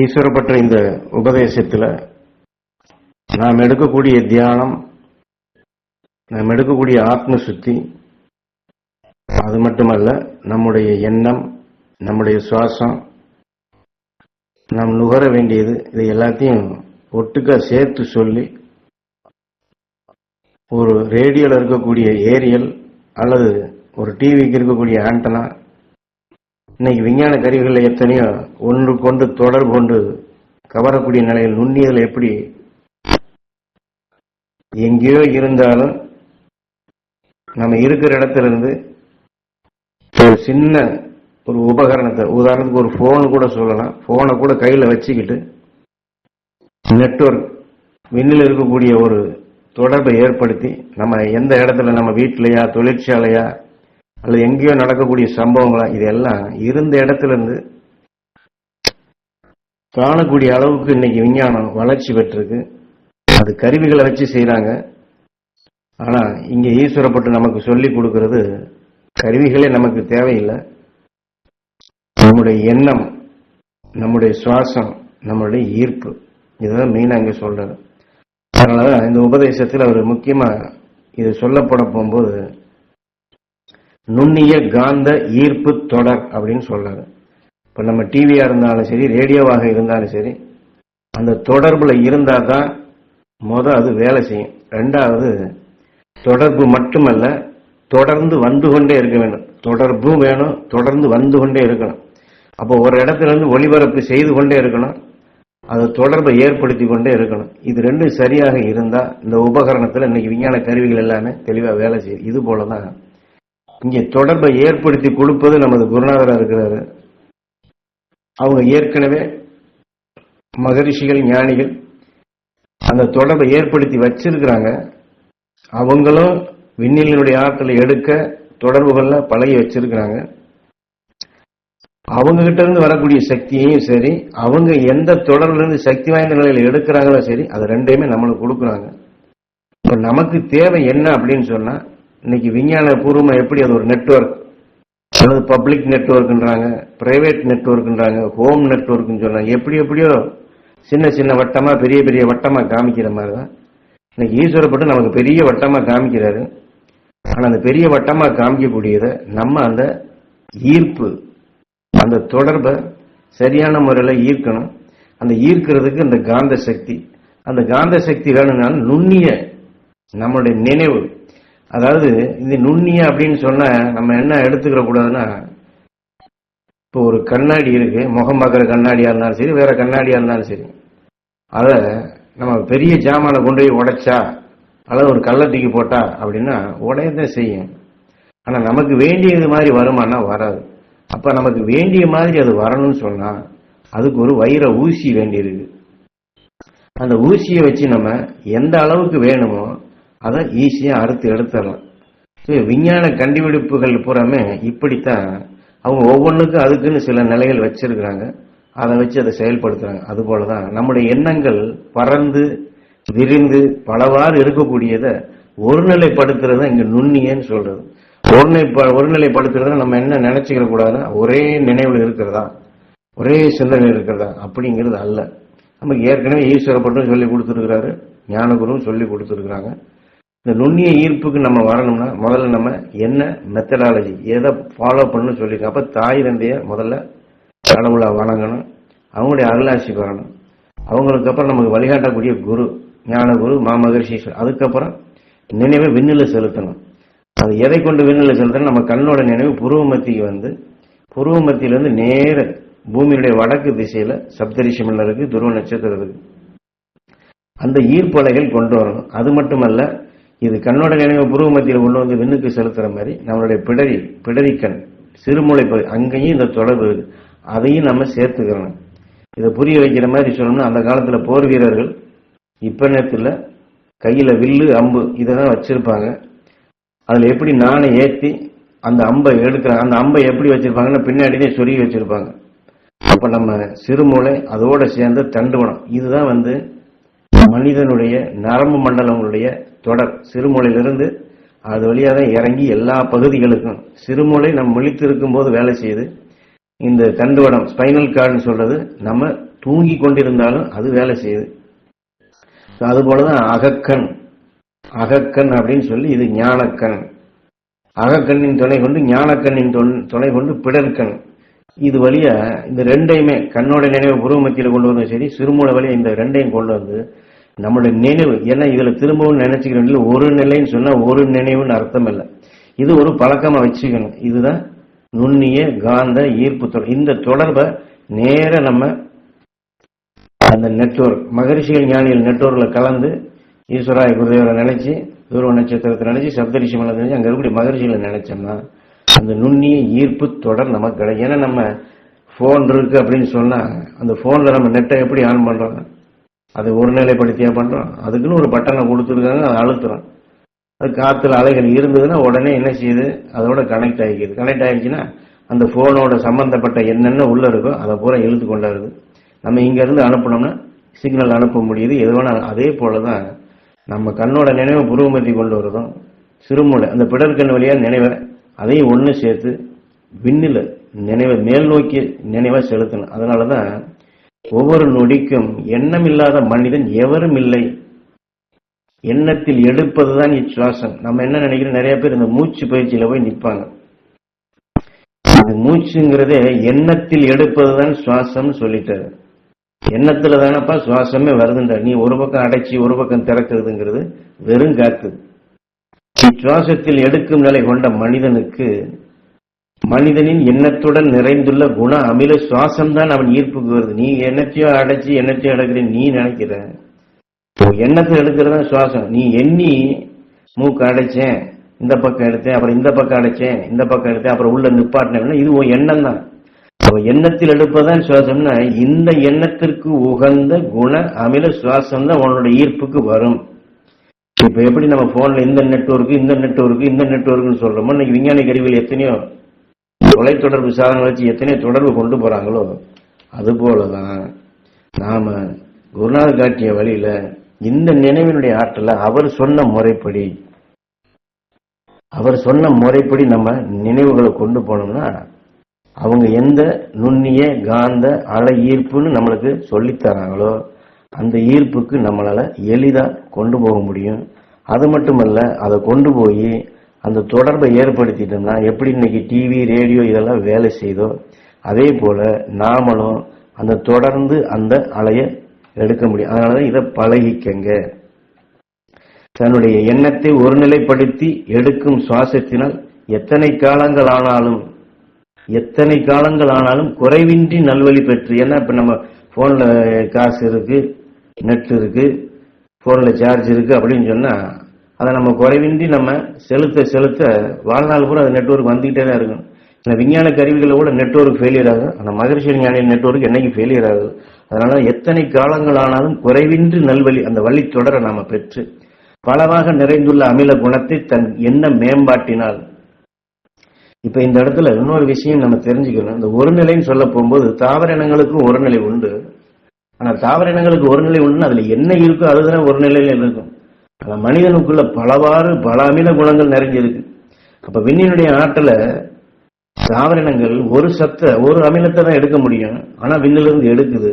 ஈஸ்வரப்பட்ட இந்த உபதேசத்தில் நாம் எடுக்கக்கூடிய தியானம் நாம் எடுக்கக்கூடிய ஆத்ம சுத்தி அது மட்டுமல்ல நம்முடைய எண்ணம் நம்முடைய சுவாசம் நாம் நுகர வேண்டியது இது எல்லாத்தையும் ஒட்டுக்கா சேர்த்து சொல்லி ஒரு ரேடியோவில் இருக்கக்கூடிய ஏரியல் அல்லது ஒரு டிவிக்கு இருக்கக்கூடிய ஆண்டனா இன்னைக்கு விஞ்ஞான கருவிகளில் எத்தனையோ ஒன்று கொண்டு தொடர்பு கொண்டு கவரக்கூடிய நிலையில் நுண்ணியதில் எப்படி எங்கேயோ இருந்தாலும் நம்ம இருக்கிற இடத்துல இருந்து ஒரு சின்ன ஒரு உபகரணத்தை உதாரணத்துக்கு ஒரு ஃபோன் கூட சொல்லலாம். ஃபோனை கூட கையில் வச்சுக்கிட்டு நெட்வொர்க் விண்ணில் இருக்கக்கூடிய ஒரு தொடர்பை ஏற்படுத்தி நம்ம எந்த இடத்துல நம்ம வீட்டிலையா தொழிற்சாலையா அல்லது எங்கேயோ நடக்கக்கூடிய சம்பவங்களா இதெல்லாம் இருந்த இடத்துல இருந்து காணக்கூடிய அளவுக்கு இன்னைக்கு விஞ்ஞானம் வளர்ச்சி பெற்றிருக்கு. அது கருவிகளை வச்சு செய்கிறாங்க ஆனா இங்க ஈஸ்வரப்பட்டு நமக்கு சொல்லி கொடுக்கறது கருவிகளே நமக்கு தேவையில்லை. நம்முடைய எண்ணம் நம்முடைய சுவாசம் நம்மளுடைய ஈர்ப்பு. இதுதான் மெயின் இங்க சொல்றாரு. அதனாலதான் இந்த உபதேசத்தில் அவர் முக்கியமா இது சொல்லப்பட போகும்போது நுண்ணிய காந்த ஈர்ப்பு தொடர் அப்படின்னு சொல்றாரு. இப்ப நம்ம டிவியா இருந்தாலும் சரி ரேடியோவாக இருந்தாலும் சரி அந்த தொடர்புல இருந்தா தான் முத அது வேலை செய்யும். ரெண்டாவது தொடர்பு மட்டுமல்ல தொடர்ந்து வந்து கொண்டே இருக்க வேண்டும். தொடர்பும் வேணும் தொடர்ந்து வந்து கொண்டே இருக்கணும். அப்போ ஒரு இடத்துல இருந்து ஒளிபரப்பு செய்து கொண்டே இருக்கணும். அது தொடர்பை ஏற்படுத்தி கொண்டே இருக்கணும். இது ரெண்டும் சரியாக இருந்தா இந்த உபகரணத்துல இன்னைக்கு விஞ்ஞான கருவிகள் எல்லாமே தெளிவா வேலை செய்யுது இது போலதான் இங்கே தொடர்பை ஏற்படுத்தி கொடுப்பது நமது குருநாதராக இருக்கிறாரு. அவங்க ஏற்கனவே மகரிஷிகள் ஞானிகள் அந்த தொடர்பை ஏற்படுத்தி வச்சிருக்கிறாங்க. அவங்களும் விண்ணிலினுடைய ஆற்றலை எடுக்க தொடர்புகள்ல பழகி வச்சிருக்கிறாங்க. அவங்க கிட்ட இருந்து வரக்கூடிய சக்தியையும் சரி அவங்க எந்த தொடர்புல இருந்து சக்தி வாய்ந்த நிலையில எடுக்கிறாங்களோ சரி அது ரெண்டையுமே நம்மளுக்கு கொடுக்குறாங்க. இப்ப நமக்கு தேவை என்ன அப்படின்னு சொன்னா இன்னைக்கு விஞ்ஞான பூர்வமா எப்படி அது ஒரு நெட்ஒர்க் அல்லது பப்ளிக் நெட்வொர்க்ன்றாங்க பிரைவேட் நெட்வொர்க்ன்றாங்க ஹோம் நெட்வொர்க்னு சொல்றாங்க எப்படி எப்படியோ சின்ன சின்ன வட்டமா பெரிய பெரிய வட்டமா காமிக்கிற மாதிரி தான் இன்னைக்கு ஈஸ்வரப்பட்டு நமக்கு பெரிய வட்டமா காமிக்கிறாரு. ஆனா அந்த பெரிய வட்டமா காமிக்கக்கூடியதை நம்ம அந்த ஈர்ப்பு அந்த தொடர்பை சரியான முறையில் ஈர்க்கணும். அந்த ஈர்க்கிறதுக்கு இந்த காந்த சக்தி. அந்த காந்த சக்தி வேணும்னாலும் நுண்ணிய நம்மளுடைய நினைவு அதாவது இது நுண்ணிய அப்படின்னு சொன்ன நம்ம என்ன எடுத்துக்கிற கூடாதுன்னா இப்போ ஒரு கண்ணாடி இருக்கு முகம் பார்க்குற கண்ணாடியா இருந்தாலும் சரி வேற கண்ணாடியா இருந்தாலும் சரி. அதை நம்ம பெரிய ஜாமானை கொண்டு போய் உடைச்சா அல்லது ஒரு கல்லை தூக்கி போட்டா அப்படின்னா உடையதான் செய்யும். ஆனா நமக்கு வேண்டியது மாதிரி வருமானா வராது. அப்ப நமக்கு வேண்டிய மாதிரி அது வரணும்னு சொன்னா அதுக்கு ஒரு வைர ஊசி வேண்டியிருக்கு. அந்த ஊசியை வச்சு நம்ம எந்த அளவுக்கு வேணுமோ அதை ஈஸியா அறுத்து எடுத்துடலாம். So, விஞ்ஞான கண்டுபிடிப்புகள் பூராமே இப்படித்தான். அவங்க ஒவ்வொன்றுக்கும் அதுக்குன்னு சில நிலைகள் வச்சிருக்கிறாங்க. அதை வச்சு அதை செயல்படுத்துறாங்க. அது போலதான் நம்முடைய எண்ணங்கள் பறந்து விரிந்து பலவாறு இருக்கக்கூடியதை ஒருநிலைப்படுத்துறது இங்க நுண்ணியன்னு சொல்றது. ஒருநிலை ஒருநிலைப்படுத்துறது நம்ம என்ன நினைச்சுக்கிற கூடாதுன்னா ஒரே நினைவு இருக்கிறதா? ஒரே சிந்தனை இருக்கிறதா? அப்படிங்கிறது அல்ல. நமக்கு ஏற்கனவே ஈஸ்வரப்பட்டும் சொல்லி கொடுத்துருக்கிறாரு ஞானகுருவும் சொல்லி கொடுத்துருக்குறாங்க. இந்த நுண்ணிய ஈர்ப்புக்கு நம்ம வரணும்னா முதல்ல நம்ம என்ன மெத்தடாலஜி எதை ஃபாலோ பண்ணணும் சொல்லியிருக்கோம். அப்போ தாய் தந்தைய முதல்ல கடவுளை வணங்கணும். அவங்களுடைய அருளாசி பெறணும் அவங்களுக்கு அப்புறம் நமக்கு வழிகாட்டக்கூடிய குரு ஞான குரு மாமகர்ஷி அதுக்கப்புறம் நினைவை விண்ணில் செலுத்தணும். அது எதை கொண்டு விண்ணில் செலுத்தணும்? நம்ம கண்ணோட நினைவு புருவ மத்திக்கு வந்து புருவ மத்தியிலேருந்து நேர பூமியுடைய வடக்கு திசையில சப்தரிஷி இருக்கு துருவ நட்சத்திரம் இருக்கு. அந்த ஈர்ப்பலைகள் கொண்டு வரணும். அது மட்டுமல்ல இது கண்ணோட நினைவு புருவ மத்தியில் கொண்டு வந்து விண்ணுக்கு செலுத்துற மாதிரி நம்மளுடைய பிடரி பிடரிக்கண் சிறுமூளை பகுதி அங்கேயும் இந்த தொடர்பு இருக்கு. அதையும் நம்ம சேர்த்துக்கிறோம் இதை புரிய வைக்கிற மாதிரி சொல்லணும்னா அந்த காலத்துல போர் வீரர்கள் இப்ப நேரத்தில் கையில வில்லு அம்பு இதெல்லாம் வச்சிருப்பாங்க. அதுல எப்படி நானை ஏத்தி அந்த அம்பை எடுக்கிறாங்க அந்த அம்பை எப்படி வச்சிருப்பாங்கன்னா பின்னாடியே சொருகி வச்சிருப்பாங்க. அப்ப நம்ம சிறுமூளை அதோட சேர்ந்து தண்டுவனம் இதுதான் வந்து மனிதனுடைய நரம்பு மண்டலங்களுடைய தொடர் சிறுமூலையிலிருந்து அது வழியாக தான் இறங்கி எல்லா பகுதிகளுக்கும் சிறுமூளை நம்ம விழித்திருக்கும் இருக்கும்போது வேலை செய்யுது. இந்த தண்டுவடம் ஸ்பைனல் கார்டுன்னு சொல்றது நம்ம தூங்கி கொண்டிருந்தாலும் அது வேலை செய்யுது. அது போலதான் அகக்கண். அகக்கண் அப்படின்னு சொல்லி இது ஞானக்கண். அகக்கண்ணின் துணை கொண்டு ஞானக்கண்ணின் தொன்- துணை கொண்டு பிடற்கண். இது வழியா இந்த ரெண்டையுமே கண்ணோட நினைவு புருவ மத்தியில் கொண்டு வந்தும் சரி சிறுமூளை வழியா இந்த ரெண்டையும் கொண்டு வந்து நம்மளுடைய நினைவு. ஏன்னா இதுல திரும்பவும் நினைச்சுக்கிறோம் ஒரு நிலைன்னு சொன்னா ஒரு நினைவுன்னு அர்த்தம் இல்லை. இது ஒரு பழக்கமா வச்சுக்கணும். இதுதான் நுண்ணிய காந்த ஈர்ப்பு தொடர் இந்த தொடர்பை நேர நம்ம அந்த நெட்வொர்க் மகரிஷிகள் ஞானிகள் நெட்வொர்க்ல கலந்து ஈஸ்வராய குருதேவரை நினைச்சு தூர்வ நட்சத்திரத்தை நினைச்சு சப்தரிஷி மலை நினைச்சு அங்க இருக்கக்கூடிய மகரிஷிகளை நினைச்சோம்னா அந்த நுண்ணிய ஈர்ப்பு தொடர் நமக்கு கிடைக்கும். ஏன்னா நம்ம போன் இருக்கு அப்படின்னு சொன்னா அந்த போன்ல நம்ம நெட்டை எப்படி ஆன் பண்றோம்? அதை ஒருநிலைப்படுத்தியா பண்றோம். அதுக்குன்னு ஒரு பட்டனை கொடுத்துருக்காங்க அதை அழுத்துறோம். அது காத்துல அலைகள் இருந்ததுன்னா உடனே என்ன செய்யுது? அதோட கனெக்ட் ஆகிக்குது கனெக்ட் ஆகிடுச்சுன்னா அந்த போனோட சம்பந்தப்பட்ட என்னென்ன உள்ள இருக்கோ அதை பூரா இழுத்து கொண்டாருது நம்ம இங்க இருந்து சிக்னல் அனுப்ப முடியுது. எது வேணா அதே போலதான் நம்ம கண்ணோட நினைவை புருவமத்தி கொண்டு வருதும். சிறுமூளை அந்த பிடர்கண் வழியா நினைவை அதையும் ஒன்று சேர்த்து விண்ணில நினைவை மேல் நோக்கி நினைவை செலுத்தணும். அதனாலதான் ஒவ்வொரு நொடிக்கும் எண்ணமில்லாத மனிதன் எவரும் இல்லை. எண்ணத்தில் எடுப்பதுதான் இச்சுவாசம் நம்ம என்ன நினைக்கிறோம்? நிறைய பேர் இந்த மூச்சு பயிற்சியில போய் நிற்பாங்க இது மூச்சுங்கிறதே எண்ணத்தில் எடுப்பதுதான் சுவாசம்னு சொல்லிட்டாரு. எண்ணத்துல தானப்பா சுவாசமே வருதுன்ற. நீ ஒரு பக்கம் அடைச்சி ஒரு பக்கம் திறக்கிறதுங்கிறது வெறும் காத்து. சுவாசத்தில் எடுக்கும் நிலை கொண்ட மனிதனுக்கு மனிதனின் எண்ணத்துடன் நிறைந்துள்ள குண அமில சுவாசம் தான் அவன் ஈர்ப்புக்கு வருது. நீ எண்ணத்தையோ அடைச்சி எண்ணத்தையோ அடைக்கிற நீ நினைக்கிற. எண்ணத்தை எடுக்கிறதா சுவாசம். நீ எண்ணி மூக்கு அடைச்சேன் இந்த பக்கம் எடுத்தேன் அப்புறம் இந்த பக்கம் அடைச்சேன் இந்த பக்கம் எடுத்தேன் அப்புறம் உள்ள நிப்பாட்டின இது உன் எண்ணம் தான் அப்ப எண்ணத்தில் எடுப்பதான் சுவாசம்னா இந்த எண்ணத்திற்கு உகந்த குண அமில சுவாசம் தான் உன்னோட ஈர்ப்புக்கு வரும். இப்ப எப்படி நம்ம போன்ல இந்த நெட்ஒர்க்கு இந்த நெட்ஒர்க்கு இந்த நெட்வொர்க்னு சொல்றோமோ இன்னைக்கு விஞ்ஞான கருவியில் எத்தனையோ தொலைத்தொடர்பு சாதனம் வச்சு எத்தனையோ தொடர்பு கொண்டு போறாங்களோ அது போலதான் நாம குருநாதர் காட்டிய வழியில இந்த நினைவினுடைய ஆற்றலை அவர் சொன்ன முறைப்படி அவர் சொன்ன முறைப்படி நம்ம நினைவுகளை கொண்டு போனோம்னா அவங்க எந்த நுண்ணிய காந்த அலை ஈர்ப்புன்னு நம்மளுக்கு சொல்லித் தராங்களோ அந்த ஈர்ப்புக்கு நம்மளால எளிதா கொண்டு போக முடியும். அது மட்டுமல்ல அதை கொண்டு போய் அந்த தொடர்பை ஏற்படுத்திட்டோம்னா எப்படி இன்னைக்கு டிவி ரேடியோ இதெல்லாம் வேலை செய்தோ அதே போல நாமளும் அந்த தொடர்ந்து அந்த அலையை எடுக்க முடியும். அதனாலதான் இதை பழகிக்கங்க. தன்னுடைய எண்ணத்தை ஒருநிலைப்படுத்தி எடுக்கும் சுவாசத்தினால் எத்தனை காலங்கள் ஆனாலும் எத்தனை காலங்கள் ஆனாலும் குறைவின்றி நல்வழி பெற்று ஏன்னா இப்ப நம்ம போன்ல காசு இருக்கு நெட் இருக்கு போன்ல சார்ஜ் இருக்கு அப்படின்னு சொன்னா அதை நம்ம குறைவின்றி நம்ம செலுத்த செலுத்த வாழ்நாள் பூரா அது நெட்வொர்க் வந்துகிட்டே தான் இருக்கும் இந்த விஞ்ஞான கருவிகளை கூட நெட்வொர்க் ஃபெயிலியர் ஆகும். அந்த மகரிஷி ஞானியின் நெட்வொர்க் என்னைக்கு ஃபெயிலியர் ஆகுது? அதனால எத்தனை காலங்கள் ஆனாலும் குறைவின்றி நல்வழி அந்த வழி தொடர நாம பெற்று பலவாக நிறைந்துள்ள அமில குணத்தை தன் என்ன மேம்பாட்டினால். இப்ப இந்த இடத்துல இன்னொரு விஷயம் நம்ம தெரிஞ்சுக்கணும். இந்த ஒரு நிலைன்னு சொல்ல போகும்போது தாவர இனங்களுக்கும் ஒரு நிலை உண்டு. ஆனா தாவர இனங்களுக்கு ஒரு நிலை உண்டு அதுல என்ன இருக்கோ அதுதான் ஒரு நிலையில இருக்கும். ஆனா மனிதனுக்குள்ள பலவாறு பல அமில குணங்கள் நிறைஞ்சிருக்கு. அப்ப விண்ணினுடைய ஆற்றல தாவரினங்கள் ஒரு சத்த ஒரு அமிலத்தை தான் எடுக்க முடியும். ஆனா விண்ணிலிருந்து எடுக்குது.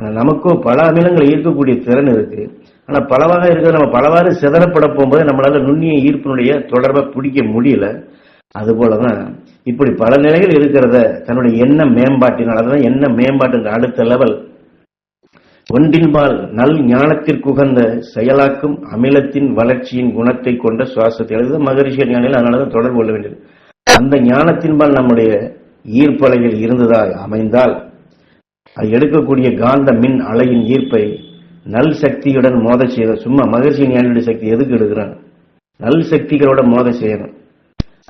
ஆனா நமக்கோ பல அமிலங்களை ஈர்க்கக்கூடிய திறன் இருக்கு. ஆனா பலவாக இருக்கிற நம்ம பலவாறு சிதறப்பட போகும்போது நம்மளால நுண்ணிய ஈர்ப்பினுடைய தொடர்பை பிடிக்க முடியல. அது போலதான் இப்படி பல நிலைகள் இருக்கிறத தன்னுடைய எண்ண மேம்பாட்டினால் அதான் எண்ண மேம்பாட்டு அடுத்த லெவல் ஒன்றின்பால் நல் ஞானத்திற்குகந்த செயலாக்கும் அமிலத்தின் வளர்ச்சியின் குணத்தை கொண்ட சுவாசத்தை எழுது மகரிஷி ஞானிகள் அதனாலதான் தொடர்பு கொள்ள வேண்டியது. அந்த ஞானத்தின்பால் நம்முடைய ஈர்ப்பலைகள் இருந்ததால் அமைந்தால் அது எடுக்கக்கூடிய காந்த மின் அலையின் ஈர்ப்பை நல் சக்தியுடன் மோத செய்த சும்மா மகர்ஷி ஞானியுடைய சக்தி எதுக்கு எடுக்கிறான்? நல் சக்திகளோட மோத செய்யணும்.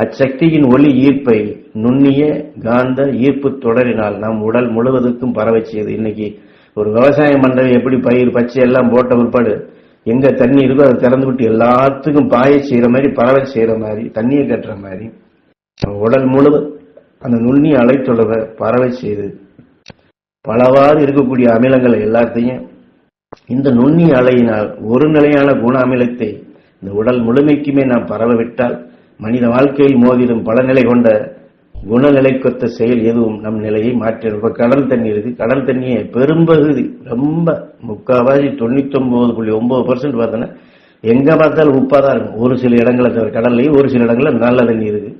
அச்சக்தியின் ஒளி ஈர்ப்பை நுண்ணிய காந்த ஈர்ப்பு தொடரினால் நம் உடல் முழுவதுக்கும் பரவச் செய்யுது இன்னைக்கு ஒரு விவசாயம் பண்றது எப்படி பயிர் பச்சை எல்லாம் போட்ட பிற்பாடு எங்க தண்ணி இருக்கோ அதை திறந்து விட்டு எல்லாத்துக்கும் பாய செய்யற மாதிரி பரவ செய்யற மாதிரி தண்ணியை கட்டுற மாதிரி உடல் முழுவதும் அந்த நுண்ணி அலைத்தொடரை பரவ செய்து பலவாறு இருக்கக்கூடிய அமிலங்கள் எல்லாத்தையும் இந்த நுண்ணி அலையினால் ஒரு நிலையான குண அமிலத்தை இந்த உடல் முழுமைக்குமே நாம் பரவ விட்டால் மனித வாழ்க்கையில் மோதிடும் பல நிலை கொண்ட குணநிலைக்கொத்த செயல் எதுவும் நம் நிலையை மாற்றி இப்ப கடல் தண்ணி இருக்கு. கடல் தண்ணியை பெரும்பகுதி ரொம்ப முக்காவாசி தொண்ணூத்தி ஒன்பது புள்ளி ஒன்பது பர்சன்ட் பார்த்தோன்னா எங்க பார்த்தாலும் உப்பா தான் இருக்கும். ஒரு சில இடங்களை தவிர கடல்லையும் ஒரு சில இடங்கள்ல நல்ல தண்ணி இருக்கு.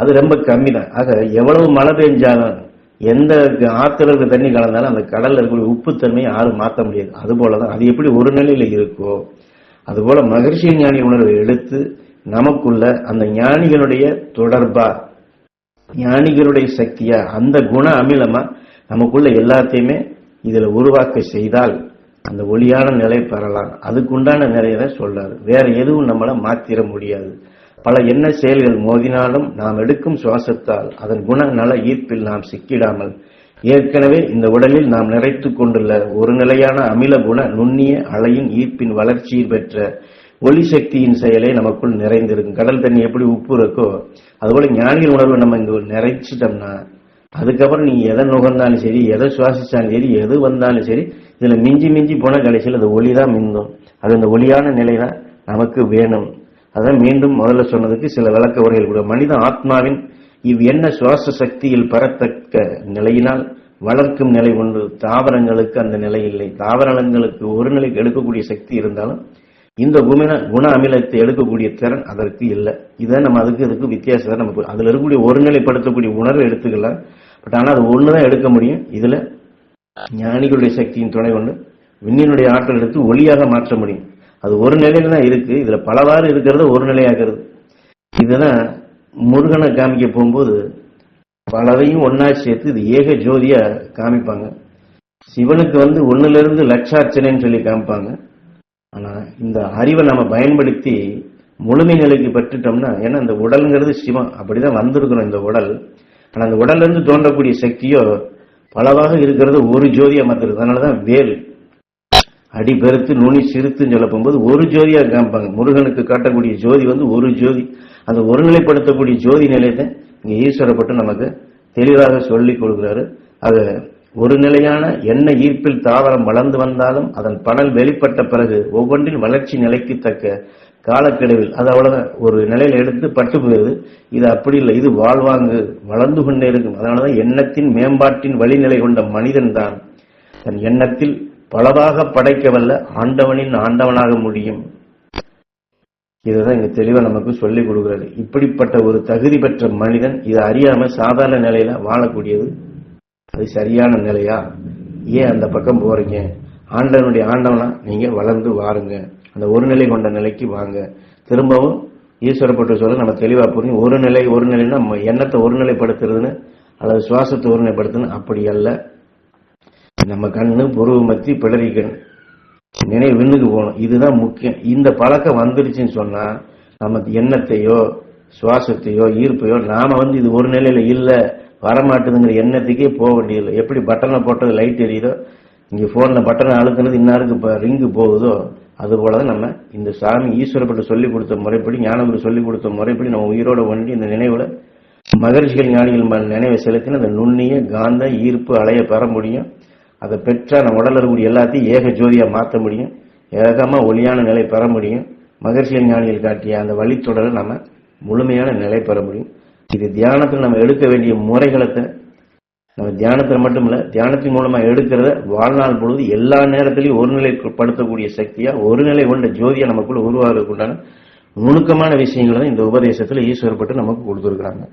அது ரொம்ப கம்மி தான் ஆக எவ்வளவு மழை பெஞ்சாலும் எந்த ஆத்துல இருக்க தண்ணி கலந்தாலும் அந்த கடல்ல இருக்கக்கூடிய உப்புத்தன்மையை யாரும் மாற்ற முடியாது. அது போலதான் அது எப்படி ஒரு நிலையில இருக்கோ அதுபோல மகிழ்ச்சி ஞானி உணர்வை எடுத்து நமக்குள்ள அந்த ஞானிகளுடைய தொடர்பா ஞானிகளுடைய சக்தியா அந்த குண அமிலமா நமக்குள்ள எல்லாத்தையுமே இதுல உருவாக்க செய்தால் அந்த ஒளியான நிலை பெறலாம். அதுக்குண்டான நிலையை சொல்றாரு. வேற எதுவும் நம்மள மாத்திர முடியாது. பல என்ன செயல்கள் மோதினாலும் நாம் எடுக்கும் சுவாசத்தால் அதன் குண நல ஈர்ப்பில் நாம் சிக்கிடாமல் ஏற்கனவே இந்த உடலில் நாம் நிறைத்துக் கொண்டுள்ள ஒரு நிலையான அமில குண நுண்ணிய அலையின் ஈர்ப்பின் வளர்ச்சியில் பெற்ற ஒளி சக்தியின் செயலே நமக்குள் நிறைந்திருக்கும். கடல் தண்ணி எப்படி உப்பு இருக்கோ அதுபோல ஞானிகள் உணர்வை நம்ம இங்க நிறைச்சிட்டோம்னா அதுக்கப்புறம் நீ எதை நுகர்ந்தாலும் சரி எதை சுவாசிச்சாலும் சரி எது வந்தாலும் சரி இதுல மிஞ்சி மிஞ்சி போன கடைசியில் அந்த ஒளி தான் மிந்தும். அது அந்த ஒளியான நிலை தான் நமக்கு வேணும். அதான் மீண்டும் முதல்ல சொன்னதுக்கு சில விளக்க உரைகள் கூட. மனித ஆத்மாவின் இவ் என்ன சுவாச சக்தியில் பெறத்தக்க நிலையினால் வளர்க்கும் நிலை உண்டு தாவரங்களுக்கு அந்த நிலை இல்லை. தாவரங்களுக்கு ஒரு நிலைக்கு எடுக்கக்கூடிய சக்தி இருந்தாலும் இந்த குண குண அமிலத்தை எடுக்கக்கூடிய திறன் அதற்கு இல்லை. இதான் நம்ம அதுக்கு இதுக்கு வித்தியாசம் நம்ம அதுல இருக்கக்கூடிய ஒருநிலைப்படுத்தக்கூடிய உணர்வை எடுத்துக்கலாம் பட் ஆனா அது ஒண்ணுதான் எடுக்க முடியும். இதுல ஞானிகளுடைய சக்தியின் துணை கொண்டு விண்ணினுடைய ஆற்றல் எடுத்து ஒளியாக மாற்ற முடியும். அது ஒரு நிலையில தான் இருக்கு. இதுல பலவாறு இருக்கிறது ஒரு நிலையாகிறது இதுதான் முருகனை காமிக்க போகும்போது பலதையும் ஒன்னா சேர்த்து இது ஏக ஜோதியா காமிப்பாங்க. சிவனுக்கு வந்து ஒன்னுல இருந்து லட்சார்ச்சனைன்னு சொல்லி காமிப்பாங்க. ஆனால் இந்த அறிவை நம்ம பயன்படுத்தி முழுமை நிலைக்கு பெற்றுட்டோம்னா ஏன்னா இந்த உடல்ங்கிறது சிவம். அப்படிதான் வந்திருக்கிறோம் இந்த உடல். ஆனால் அந்த உடல்ல இருந்து தோன்றக்கூடிய சக்தியோ பலவாக இருக்கிறது ஒரு ஜோதியா மாத்திருது அதனாலதான் வேல். அடி பெருத்து நுனி சிறுத்துன்னு சொல்ல போகும்போது ஒரு ஜோதியா காமிப்பாங்க. முருகனுக்கு காட்டக்கூடிய ஜோதி வந்து ஒரு ஜோதி. அந்த ஒருநிலைப்படுத்தக்கூடிய ஜோதி நிலையத்தை இங்கே ஈஸ்வரப்பட்டு நமக்கு தெளிவாக சொல்லிக் கொடுக்குறாரு. அது ஒரு நிலையான எண்ண ஈர்ப்பில் தாவரம் வளர்ந்து வந்தாலும் அதன் பலன் வெளிப்பட்ட பிறகு ஒவ்வொன்றின் வளர்ச்சி நிலைக்கு தக்க காலக்கெடுவில் அது அவ்வளோதான் ஒரு நிலையில எடுத்து பட்டு போயிருது. இது அப்படி இல்லை. இது வாழ்வாங்கு வளர்ந்து கொண்டே இருக்கும். அதனாலதான் எண்ணத்தின் மேம்பாட்டின் வழிநிலை கொண்ட மனிதன் தான். தன் எண்ணத்தில் பலவாக படைக்கவல்ல ஆண்டவனின் ஆண்டவனாக முடியும். இதுதான் இங்க தெளிவா நமக்கு சொல்லிக் கொடுக்கிறது. இப்படிப்பட்ட ஒரு தகுதி பெற்ற மனிதன் இதை அறியாம சாதாரண நிலையில வாழக்கூடியது அது சரியான நிலையா? ஏன் அந்த பக்கம் போறீங்க? ஆண்டவனுடைய ஆண்டவனா? நீங்க வளர்ந்து வாருங்க. அந்த ஒரு நிலை கொண்ட நிலைக்கு வாங்க. திரும்பவும் ஈஸ்வரப்பட்டு சொல்ல நம்ம தெளிவா புரியும். ஒரு நிலை ஒரு நிலைன்னா நம்ம எண்ணத்தை ஒருநிலைப்படுத்துறதுன்னு அல்லது சுவாசத்தை ஒருநிலைப்படுத்துன்னு அப்படி அல்ல. நம்ம கண்ணு புருவ மத்தி பிளறி கண் நினைவு விண்ணுக்கு போகணும். இதுதான் முக்கியம். இந்த பழக்கம் வந்துருச்சுன்னு சொன்னா நம்ம எண்ணத்தையோ சுவாசத்தையோ ஈர்ப்பையோ நாம வந்து இது ஒரு நிலையில இல்லை. வரமாட்டுதுங்கிற எண்ணத்துக்கே போக வேண்டியதில்லை. எப்படி பட்டனை போட்டது லைட் எரியுதோ இங்கே ஃபோனில் பட்டனை அழுத்தினது இன்னாருக்கு இப்போ ரிங்கு போகுதோ அது போலதான் நம்ம இந்த சாமி ஈஸ்வரப்பட்டு சொல்லிக் கொடுத்த முறைப்படி ஞானகுரு சொல்லிக் கொடுத்த முறைப்படி நம்ம உயிரோட ஒன்றி இந்த நினைவுல மகர்ஷிகள் ஞானிகள் நினைவை செலுத்தின அந்த நுண்ணிய காந்த ஈர்ப்பு அலைய பெற முடியும். அதை பெற்றா நம்ம உடல் இருக்கக்கூடிய எல்லாத்தையும் ஏக ஜோதியாக மாற்ற முடியும். ஏகமாக ஒளியான நிலை பெற முடியும். மகர்ஷிகள் ஞானிகள் காட்டிய அந்த வழித்தொடரை நம்ம முழுமையான நிலை பெற முடியும். இது தியானத்தில் நம்ம எடுக்க வேண்டிய முறைகளை நம்ம தியானத்தில் மட்டும் இல்லை தியானத்தின் மூலமா எடுக்கிறத வாழ்நாள் பொழுது எல்லா நேரத்திலையும் ஒருநிலைப்படுத்தக்கூடிய சக்தியா ஒரு நிலை கொண்ட ஜோதியா நமக்குள்ள உருவாகிறதுக்குண்டான நுணுக்கமான விஷயங்களை இந்த உபதேசத்துல ஈஸ்வரப்பட்டு நமக்கு கொடுத்துருக்காங்க